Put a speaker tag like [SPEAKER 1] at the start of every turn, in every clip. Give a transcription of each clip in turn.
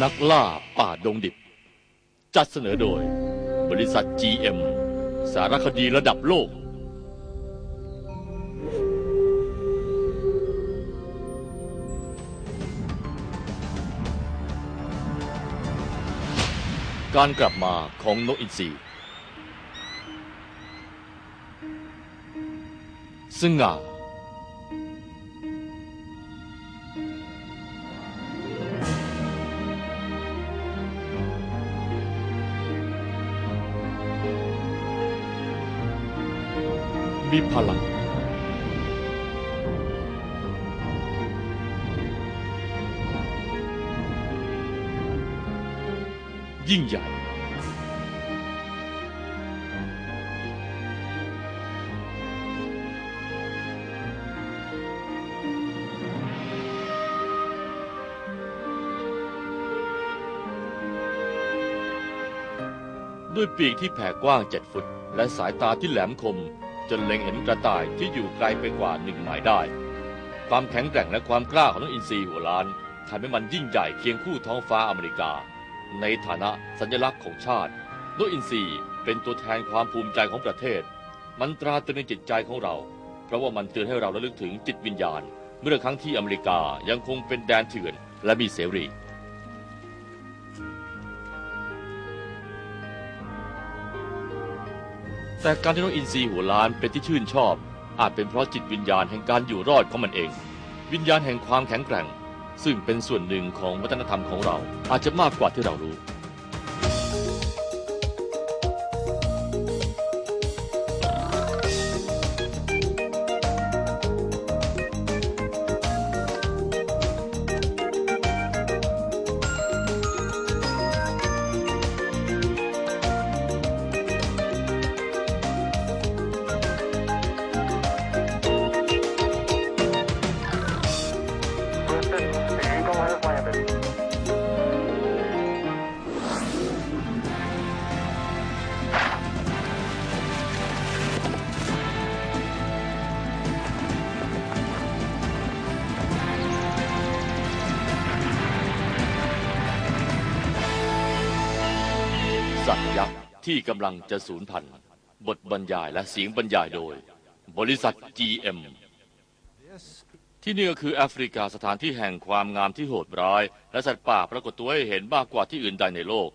[SPEAKER 1] นักล่าป่าดงดิบ จัดเสนอโดย บริษัท GM สารคดีระดับโลก การกลับมาของนกอินทรีสง่า มีพลัง ยิ่งใหญ่ ด้วยปีกที่แผ่กว้างเจ็ดฟุต และสายตาที่แหลมคม จนเล็งเห็นกระต่ายที่อยู่ไกลไปกว่าหนึ่งไมล์ได้ ความแข็งแกร่งและความกล้าของนกอินทรีหัวล้านทำให้มันยิ่งใหญ่เคียงคู่ท้องฟ้าอเมริกา ในฐานะสัญลักษณ์ของชาตินกอินทรีเป็นตัวแทนความภูมิใจของประเทศ มันตราตรึงในจิตใจของเรา เพราะว่ามันเตือนให้เราระลึกถึงจิตวิญญาณ เมื่อครั้งที่อเมริกายังคงเป็นแดนเถื่อนและมีเสรี แต่การที่นกอินทรีหัวล้านเป็นที่ชื่นชอบ อาจเป็นเพราะจิตวิญญาณแห่งการอยู่รอดของมันเอง วิญญาณแห่งความแข็งแกร่ง ซึ่งเป็นส่วนหนึ่งของวัฒนธรรมของเราอาจจะมากกว่าที่เรารู้ สัตว์ยักษ์ที่กำลังจะสูญพันธุ์ บทบรรยายและเสียงบรรยายโดย บริษัท GM ที่นี่ก็คือแอฟริกาสถานที่แห่งความงามที่โหดร้าย และสัตว์ป่าปรากฏตัวให้เห็นมากกว่าที่อื่นใดในโลก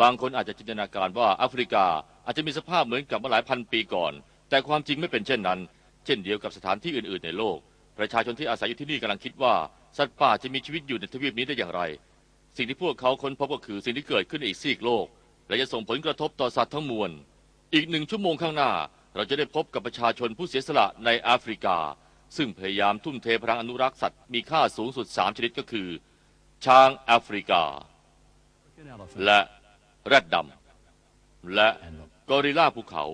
[SPEAKER 1] บางคนอาจจะจินตนาการว่าแอฟริกาอาจจะมีสภาพเหมือนกับเมื่อหลายพันปีก่อน แต่ความจริงไม่เป็นเช่นนั้น เช่นเดียวกับสถานที่อื่นๆในโลก ประชาชนที่อาศัยอยู่ที่นี่กำลังคิดว่าสัตว์ป่าจะมีชีวิตอยู่ในทวีปนี้ได้อย่างไร สิ่งที่พวกเขาค้นพบก็คือสิ่งที่เกิดขึ้นในอีกซีกโลก และจะส่งผลกระทบต่อสัตว์ทั้งมวล อีกหนึ่งชั่วโมงข้างหน้า เราจะได้พบกับประชาชนผู้เสียสละในแอฟริกา ซึ่งพยายามทุ่มเทพลังอนุรักษ์สัตว์มีค่าสูงสุด 3 ชนิดก็คือ ช้างแอฟริกา และแรดดำและกอริลลาภูเขา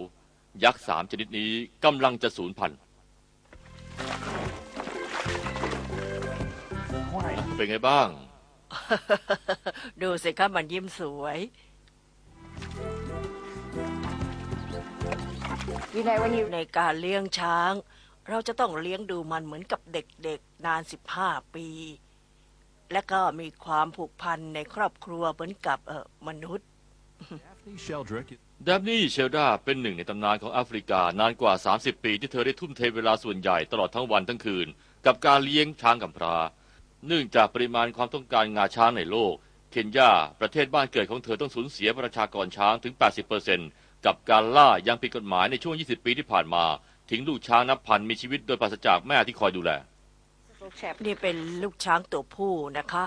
[SPEAKER 1] ยักษ์สามชนิดนี้กำลังจะสูญพันธุ์เป็นไงบ้าง
[SPEAKER 2] ดูสิคะมันยิ้มสวย
[SPEAKER 3] You know, when you
[SPEAKER 2] ในการเลี้ยงช้าง เราจะต้องเลี้ยงดูมันเหมือนกับเด็กๆ นานสิบห้าปี และก็มีความผูกพันในครอบครัวเหมือนกับเออมนุษย์
[SPEAKER 4] Daphne Sheldrick
[SPEAKER 1] ดับนี่เชลดาเป็นหนึ่งในตำนานของแอฟริกานานกว่า 30 ปีที่เธอได้ทุ่มเทเวลาส่วนใหญ่ตลอดทั้งวันทั้งคืน กับการเลี้ยงช้างกำพร้า เนื่องจากปริมาณความต้องการงาช้างในโลก เคนยาประเทศบ้านเกิดของเธอต้องสูญเสียประชากรช้างถึง 80% กับการล่ายังผิดกฎหมายในช่วง 20 ปีที่ผ่านมา ทิ้งลูกช้างนับพันมีชีวิตโดยปราศจากแม่ที่คอยดูแล
[SPEAKER 2] นี่เป็นลูกช้างตัวผู้นะคะ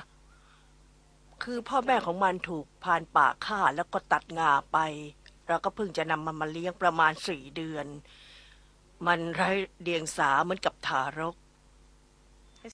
[SPEAKER 2] คือพ่อแม่ของมันถูกพรานป่าฆ่าแล้วก็ตัดงาไป เราก็เพิ่งจะนำมันมาเลี้ยงประมาณสี่เดือน มันไร้เดียงสาเหมือนกับทารก